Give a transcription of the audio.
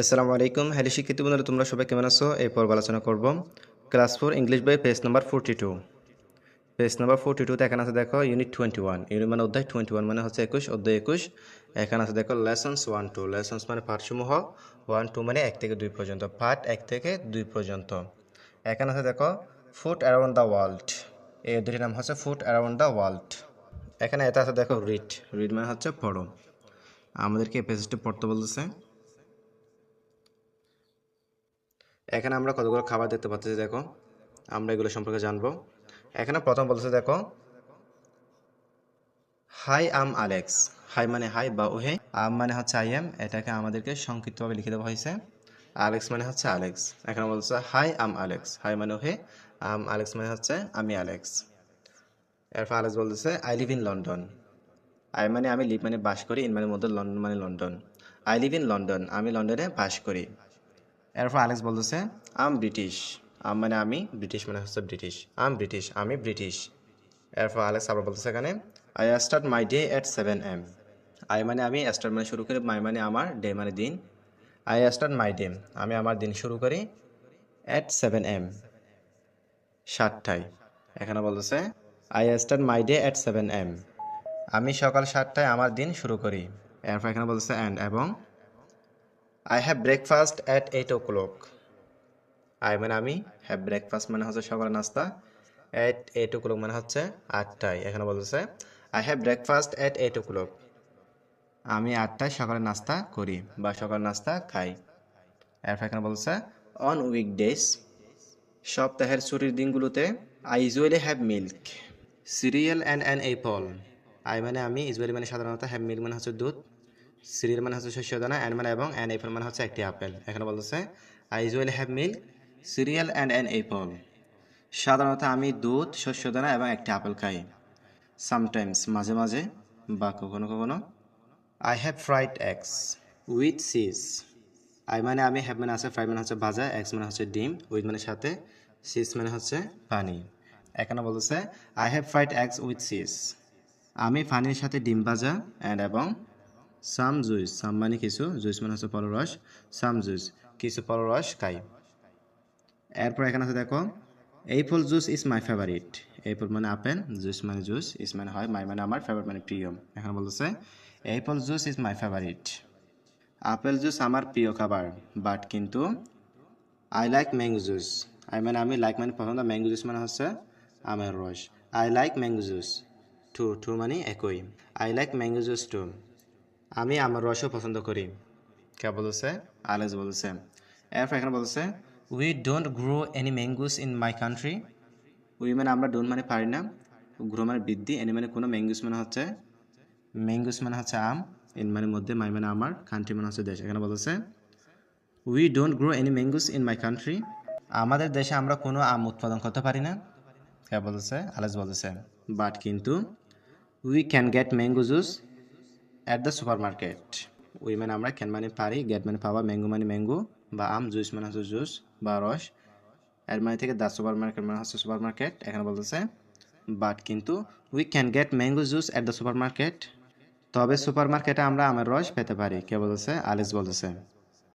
আসসালামু আলাইকুম, হ্যালো শিক্ষিত বন্ধুরা, তোমরা সবাই কেমন আছো? এই পর্ব আলোচনা করব। ক্লাস ফোর, ইংলিশ বই, page number forty two page number forty টুতে এখানে আছে দেখো ইউনিট টোয়েন্টি ওয়ান ইউনিট মানে অধ্যায় টোয়েন্টি ওয়ান মানে হচ্ছে একুশ, অধ্যায় একুশ। এখানে আছে দেখো লেসন্স ওয়ান টু লেসন্স মানে পাঠসমূহ ওয়ান টু মানে এক থেকে দুই পর্যন্ত। পার্ট এক থেকে দুই পর্যন্ত। এখানে আছে দেখো ফুট অ্যারাউন্ড দ্য ওয়ার্ল্ড এই অধ্যায়টির নাম হচ্ছে ফুট অ্যারাউন্ড দ্য ওয়ার্ল্ড এখানে এটা আছে দেখো রিড রিড মানে হচ্ছে পড়ো। আমাদেরকে এই পেজটি পড়তে বলতেছে। এখানে আমরা কতগুলো খাবার দেখতে পাচ্ছি, দেখো। আমরা এগুলো সম্পর্কে জানব। এখানে প্রথম বলতেছে দেখো, হাই, আম আলেক্স। হাই মানে হাই বা ওহে। আম মানে হচ্ছে আই এম এটাকে আমাদেরকে সংক্ষিপ্তভাবে লিখে দেওয়া হয়েছে। আলেক্স মানে হচ্ছে আলেক্স। এখানে বলছে, হাই, আম আলেক্স। হাই মানে ওহে, আম আলেক্স মানে হচ্ছে, আমি আলেক্স। এরপর আলেক্স বলতেছে, I live in London. I মানে আমি লিভ মানে বাস করি, ইন মানে মধ্যে লন্ডন মানে London. I live in London. আমি লন্ডনে বাস করি। এরপর আলেক্স বলতেছে আম ব্রিটিশ আম মানে আমি? ব্রিটিশ মানে হচ্ছে ব্রিটিশ আম ব্রিটিশ আমি ব্রিটিশ এরপর আলেক্স আবার বলতেছে এখানে I start my day at seven am I মানে আমি? স্টার্ট মানে শুরু করি। মাই মানে আমার? ডে মানে দিন? আই স্টার্ট মাই ডে আমি আমার দিন শুরু করি অ্যাট সেভেন এম সাতটায়। এখানে বলতেছে I start my day at seven am আমি সকাল সাতটায় আমার দিন শুরু করি। এরপর এখানে বলতেছে অ্যান্ড এবং I have breakfast at eight o'clock I মানে আমি হ্যাভ ব্রেকফাস্ট মানে হচ্ছে সকাল নাস্তা অ্যাট এইট ও ক্লক মানে হচ্ছে আটটায়। এখানে বলতেছে I have breakfast at eight o'clock আমি আটটায় সকালে নাস্তা করি বা সকাল নাস্তা খাই। এরপর এখানে বলছে অন উইক ডেজ সপ্তাহের ছুটির দিনগুলোতে I usually have milk cereal and an apple I মানে আমি ইউজুয়ালি মানে সাধারণত হ্যাভ মিল্ক মানে হচ্ছে দুধ। সিরিয়াল মানে হচ্ছে শস্য দানা অ্যান্ড মানে এবং অ্যান এপল মানে হচ্ছে একটি আপেল। এখানে বলতেছে I usually have milk cereal and an apple সাধারণত আমি দুধ, শস্য দানা এবং একটি আপেল খাই। সামটাইমস মাঝে মাঝে বা কখনো কখনো। I have fried eggs with cheese I মানে আমি হ্যাভ মানে আছে ফ্রাই মানে হচ্ছে ভাজা এক্স মানে হচ্ছে ডিম উইথ মানে সাথে সিজ মানে হচ্ছে পানি। এখানে বলতেছে I have fried eggs with cheese আমি পানির সাথে ডিম ভাজা অ্যান্ড এবং সাম জুইস সাম মানে কিছু জুইস মানে হচ্ছে ফলরস সাম জুইস কিছু ফলরস খাই। এরপর এখানে আছে দেখো এই ফল জুস ইজ মাই ফেভারিট এই ফল মানে আপেল জুস মানে জুস ইজ মানে হয় মাই মানে আমার ফেভারিট মানে প্রিয়। এখানে বলতেছে এই ফল juice is my favourite apple juice আমার প্রিয় খাবার বাট কিন্তু I like mango juice I মানে আমি লাইক মানে পছন্দ ম্যাঙ্গো জুস মানে হচ্ছে আমের রস। I like mango juice too too মানে একই। I like mango juice too আমি আমার রসও পছন্দ করি। কে বলছে? আলেজ বলছে। এরপর এখানে বলছে we don't grow any mangoes in my country we মানে আমরা ডোন্ট মানে পারি না। গ্রো মানে বৃদ্ধি এনি মানে কোনো ম্যাঙ্গুস মানে হচ্ছে ম্যাঙ্গুস মানে হচ্ছে আম ইন মানে মধ্যে মাই মানে আমার কান্ট্রি মানে হচ্ছে দেশ। এখানে বলছে we don't grow any mangoes in my country আমাদের দেশে আমরা কোনো আম উৎপাদন করতে পারি না। কে বলছে? আলেজ বলছে। বাট কিন্তু we can get mango juice at the supermarket we মানে আমরা ক্যান মানে পারি গেট মানে পাওয়া ম্যাঙ্গো মানে ম্যাঙ্গো বা আম জুস মানে হচ্ছে জুস বা রস। এর মানে থেকে দ্য সুপার মার্কেট মানে হচ্ছে সুপার মার্কেট এখানে বলতেছে। বাট কিন্তু we can get mango juice at the supermarket তবে সুপার মার্কেটে আমরা আমের রস পেতে পারি, কে বলতেছে? আলিস বলতেছে।